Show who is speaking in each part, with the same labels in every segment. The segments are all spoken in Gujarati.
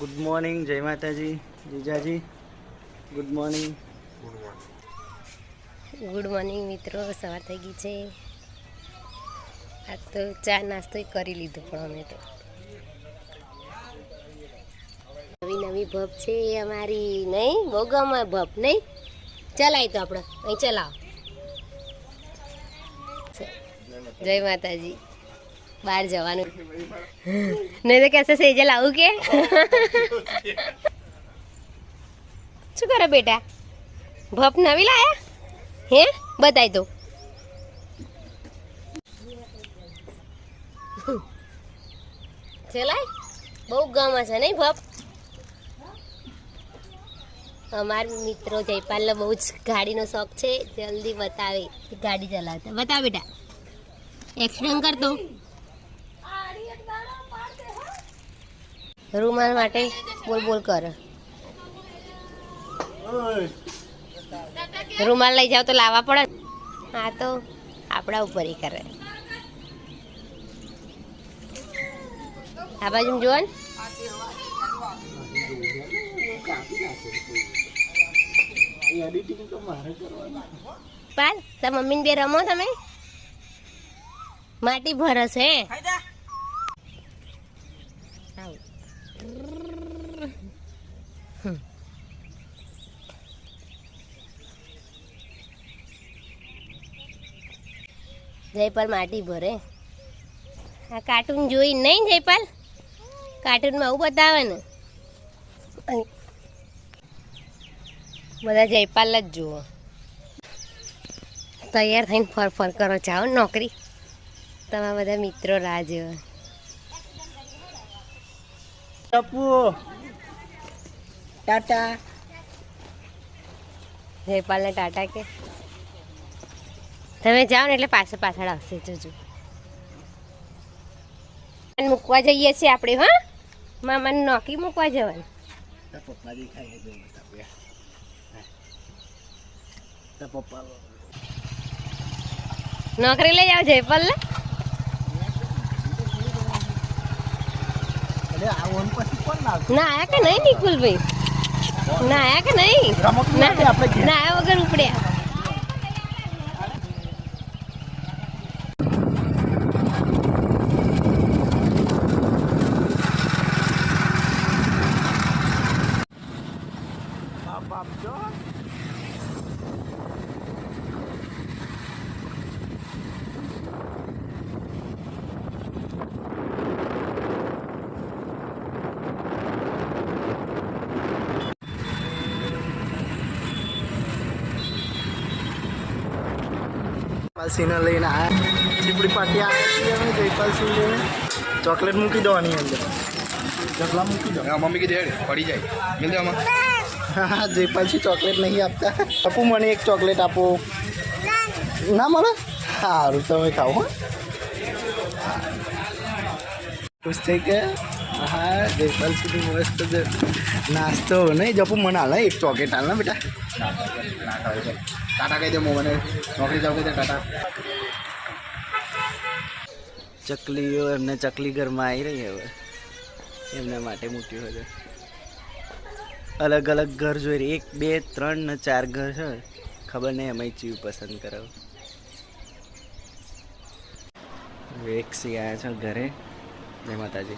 Speaker 1: ગુડ મોર્નિંગ જય માતાજી જીજાજી ગુડ મોર્નિંગ
Speaker 2: ગુડ મોર્નિંગ મિત્રો. સવાર થઈ ગઈ છે. આજ તો ચા નાસ્તો કરી લીધો પણ અમે તો. નવી નવી ભપ છે અમારી નહીં બહુ ગમે ભપ નહીં. ચલાય તો આપણે. અહીં ચલાવો. જય માતાજી. બહાર જવાનું. નહીં તો કહેશે, સેજલ આવું કે? શું કરે બેટા? ભપ નવી લાયા? હે? બતાવી દો ચલાય? બહુ ગમે છે નહીં ભપ? અમાર મિત્રો જયપાલને બહુ જ ગાડીનો શોખ છે. જલ્દી બતાવે. ગાડી ચલાવતા બતાવ બેટા. એક્સિડન્ટ કરતો. રૂમાલ માટે બોલ બોલ કર. રૂમાલ લઈ જાવ તો લાવવા પડે. હા તો આપણા ઉપર ઈ કરે. આ બાજુ જુઓ ને. પાલ, તાર મમ્મીને બે રમો તમે. માટી ભરસ હે આવ. હમ. જયપાલ માટી ભરે. આ કાર્ટૂન જોઈ નહીં જયપાલ? કાર્ટૂનમાં આવું બતાવે ને. બધા જયપાલ જ જુઓ. તૈયાર થઈને ફર ફર કરો જાઓ નોકરી. તમારા બધા મિત્રો રાહ જોવે.
Speaker 1: ટપુ ટાટા.
Speaker 2: જયપાલને ટાટા કે. તમે જાઓ ને એટલે પાછળ પાછળ આવશે જોજો. મૂકવા જઈએ છીએ આપણે હા. મામાને નોકી મૂકવા જવાનું. નોકરી લઈ
Speaker 1: આવજે પલ્લે
Speaker 2: ના આયા કે નહીં નિકુલભાઈ? ના આયા કે નહીં? ના આયા વગર ઉપડ્યા.
Speaker 1: જયપાલસિંહને લઈને આવ્યા ચીપડી પાટી આવ્યા છીએ અમે જયપાલસિંહ લઈને ચોકલેટ મૂકી દેવાની અંદર ઢગલા મૂકી દો
Speaker 3: મમ્મી કીધું હેડ પડી જાય મિલ આમાં
Speaker 1: હા જયપાલસિંહ ચોકલેટ નહીં આપતા આપું મને એક ચોકલેટ આપો ના મળે સારું તમે ખાઓ હો ખુશ થઈ ગયા હા જયપાલસિંહ મસ્ત નાસ્તો નહીં જપુ મને હાલ એક ચોકલેટ હાલ ને બેટા
Speaker 3: ટાટા કહી દે મને નોકરી જાઉં કહી દે ટાટા
Speaker 1: ચકલીઓ એમને ચકલી ઘરમાં આવી રહી હવે. એમના માટે મૂક્યું હતું અલગ અલગ ઘર જોઈ રહી. એક, બે, ત્રણ ને ચાર ઘર છે. ખબર નહીં એમાં ચીવ પસંદ કરાવ. વેક્સી આવ્યા છે ઘરે. જય માતાજી.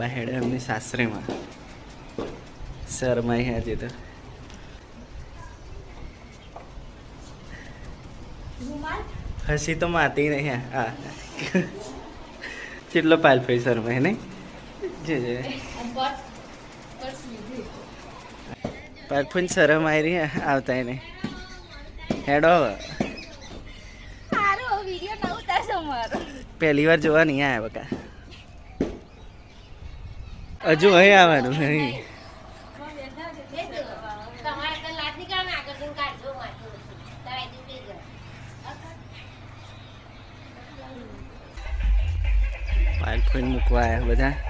Speaker 1: બાહેડ એમની સાસરીમાં. શરમાઈ હજી તો. હસી તો માતી નહીં હા. કેટલો પાલફાઈ શરમાય નહીં? જે જે. પાલફાઈ શરમ આવી રહી આવતા એને હેડો. પહેલી વાર જોવા નહીં આવ્યા બકા. હજુ અહીં આવવાનું નહીં પાલફાઈ મૂકવા આવ્યા બધા.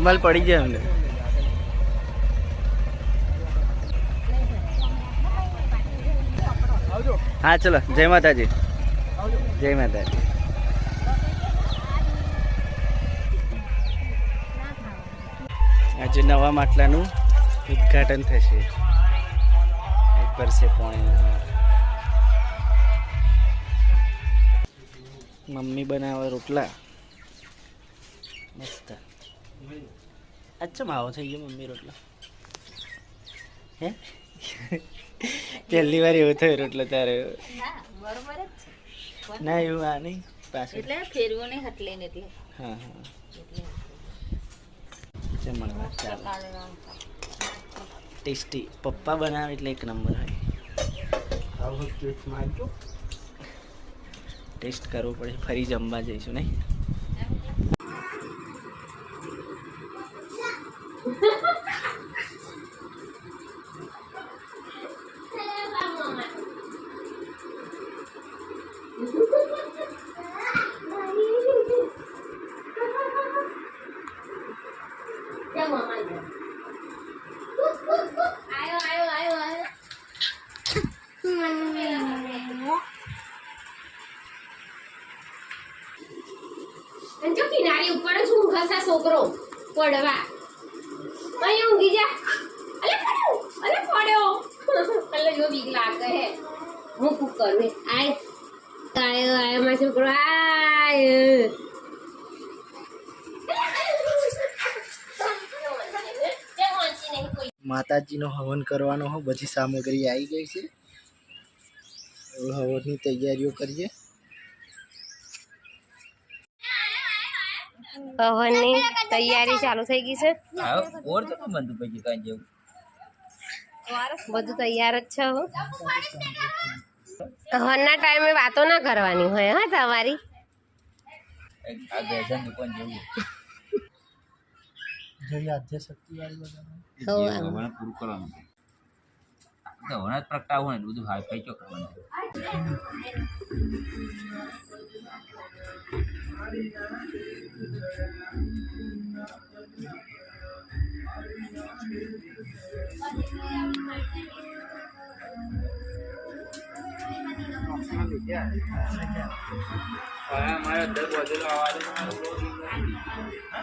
Speaker 1: રૂમાલ પડી જાય અમને હા, ચલો. જય માતાજી. જય માતાજી. આજે નવા માટલાનું ઉદ્ઘાટન થશે. એક વર્ષે પોણે. મમ્મી બનાવે રોટલા. મસ્ત. અચ્છા માવો થઈ ગયો મમ્મી રોટલો હે પહેલી વાર એવું થયું રોટલો તારે
Speaker 4: બરોબર જ
Speaker 1: ના એવું આ નહીં પાછું
Speaker 4: એટલે ફેરવો નહીં હટલે લઈને એટલે.
Speaker 1: હા હા જમણવાર ચાલો ટેસ્ટી. પપ્પા બનાવે એટલે એક નંબર હોય. ટેસ્ટ કરવો પડે ફરી જમવા જઈશું નહીં?
Speaker 2: કિનારી ઉપર જ ઊંઘે છોકરો પડવા. અહીં ઊંઘી જા. અલે પડ્યો અલે પડ્યો. અલે જો બીક લાગે હે. હું શું કરું? આય, આયો આયો, મારો છોકરો, આય.
Speaker 1: માતાજીનો હવન કરવાનો હો બધી સામગ્રી આવી ગઈ છે. હવે હવનની તૈયારીઓ કરીએ.
Speaker 2: હવનની તૈયારી ચાલુ થઈ ગઈ છે.
Speaker 5: ઓર તો બંધ પછી કાંઈ જેવું?
Speaker 2: બધું તૈયાર જ છે હવે હવનના ટાઈમે વાતો ના કરવાની હોય હા તમારી?
Speaker 5: આ બેસન દુકાન જેવું.
Speaker 1: જોઈએ આદ્યશક્તિ વાળી
Speaker 2: હો, આમ.
Speaker 5: પૂરું કરવાનું. તો જ પ્રગટાવું ને બધું હાઈ ફાઈ મારે દર વધેલો અવાજ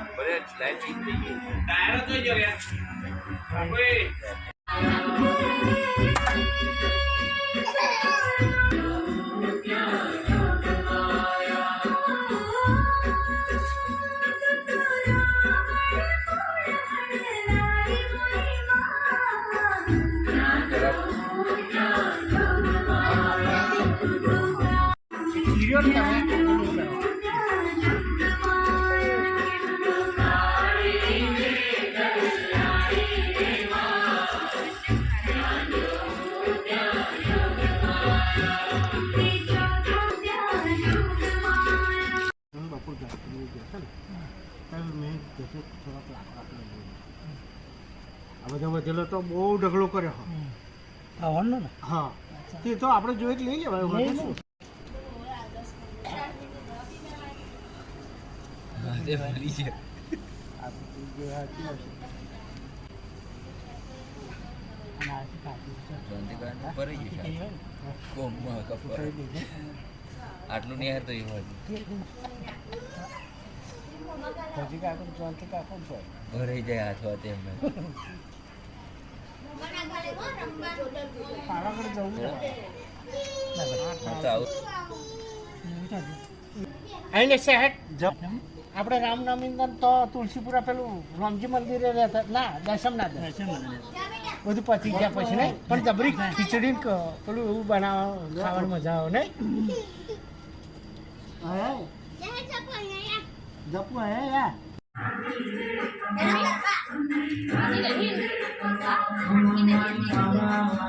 Speaker 5: ભલે લાઈટ થઈ ગઈ ટાયર જોઈ જો Quỳ. યાર
Speaker 6: આ બધો વધેલો તો બહુ ઢગલો કર્યો.
Speaker 1: હવનનો ને?
Speaker 6: હા. તે તો આપણે જોઈ જ લઈ લેવાય તો
Speaker 5: ભરી છે.
Speaker 6: છે. થઈ
Speaker 5: ગયું
Speaker 6: ગયું ને? થઈ ગયું ને?
Speaker 5: આટલું નહીં તો એ હોય.
Speaker 6: હજી કાકો ને તો કાકો હોય.
Speaker 5: ભરાઈ જાય હાથ એમને
Speaker 6: પાવાગઢ જવું છે.
Speaker 5: તો
Speaker 6: શહેર આપણે રામનવમી તો તુલસીપુરા પેલું રામજી મંદિરે રહેતા ના દશમનાથ બધું પતી ગયા પછી નહીં પણ જબરી ખીચડી પેલું એવું બનાવવા ખાવાની મજા આવે નહીં. જપુ હે યાર
Speaker 5: કે ભગવાન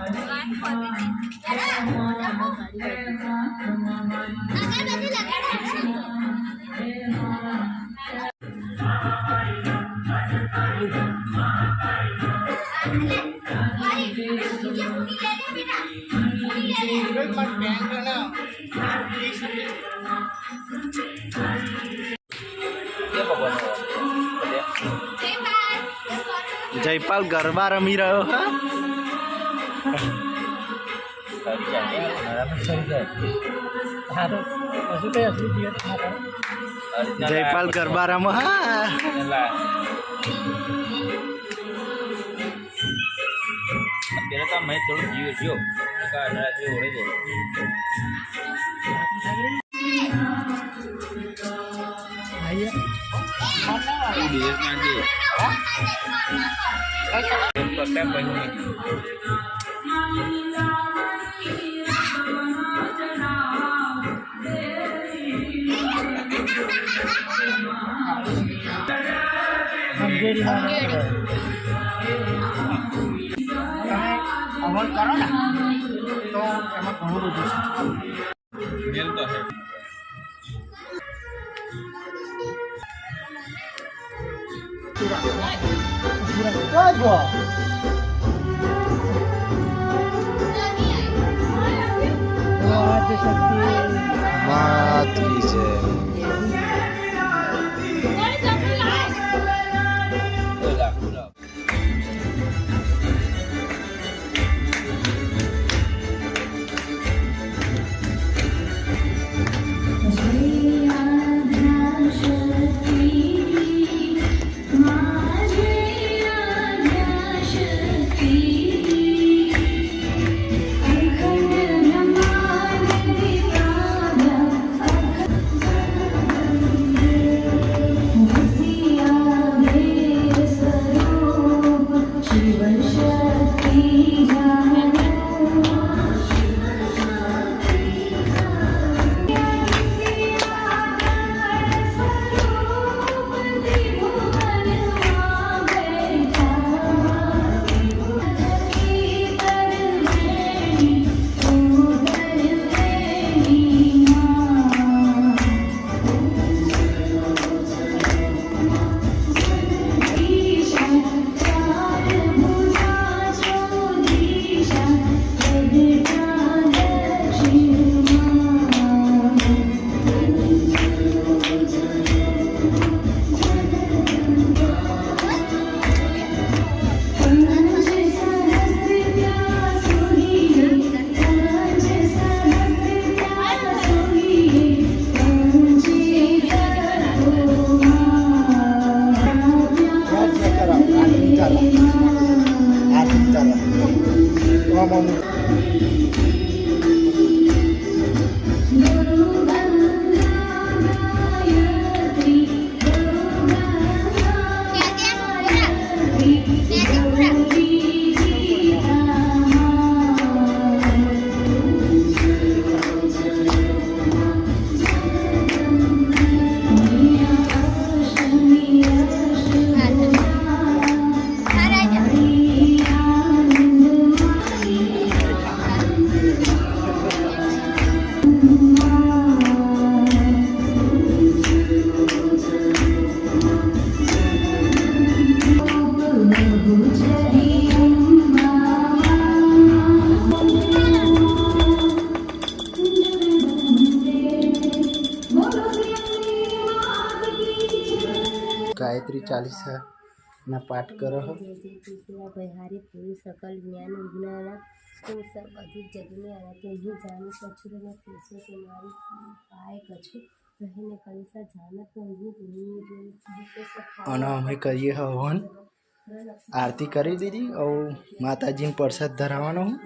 Speaker 7: જયપાલ ગરબા રમી રહ્યો જયપાલ ગરબા રમો હા?
Speaker 5: પેલા તો મેં થોડું જીવ જો ઓળે જાય
Speaker 6: આઈએ
Speaker 5: એ દિવસમાં જે પકડા પછી
Speaker 6: અંગેરી તમે અમલ કરો ને તો એમાં ઘણું બધું છે
Speaker 7: વાત કી છે
Speaker 5: ママ
Speaker 7: も。ચાલીસા ના પાઠ કરો હો.
Speaker 2: ભયહારી પૂરી સકલ જ્ઞાન વિજ્ઞાન તું સર્વ અધિક જગને આરાતે હું જાણી કછુર ને પૂછે કે મારી પાય રહીને કલિસા નહીં
Speaker 7: અને અમે કરીએ હવન આરતી કરી દીધી. માતાજીને પ્રસાદ ધરાવવાનો હું.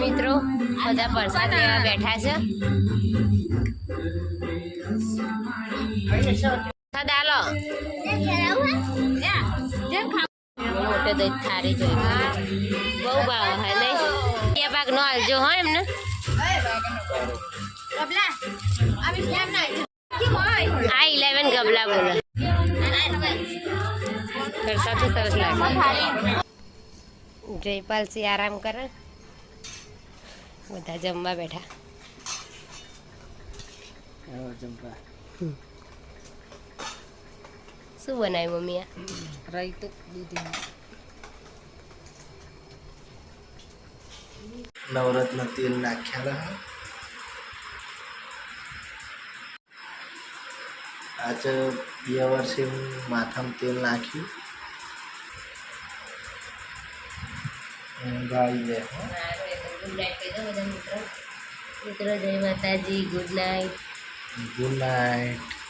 Speaker 2: મિત્રો, બધા પ્રસાદ લેવા બેઠા છે. પ્રસાદ આલો. મોટો દહીં એમને. આ ઇલેવન ગબલા બોલો. પ્રસાદ સરસ લાગે. જયપાલસિંહ આરામ કરે. બધા જમવા બેઠા. શું બનાવ્યું મમ્મી
Speaker 4: રહી તો દૂધી.
Speaker 3: નવરત્ન તેલ નાખ્યા રહે આજે બે વર્ષે હું માથામાં તેલ નાખ્યું. જાય હો.
Speaker 2: ગુડ નાઇટ કહી દો બધા મિત્રો. મિત્રો જય માતાજી ગુડ નાઇટ.
Speaker 3: Good night.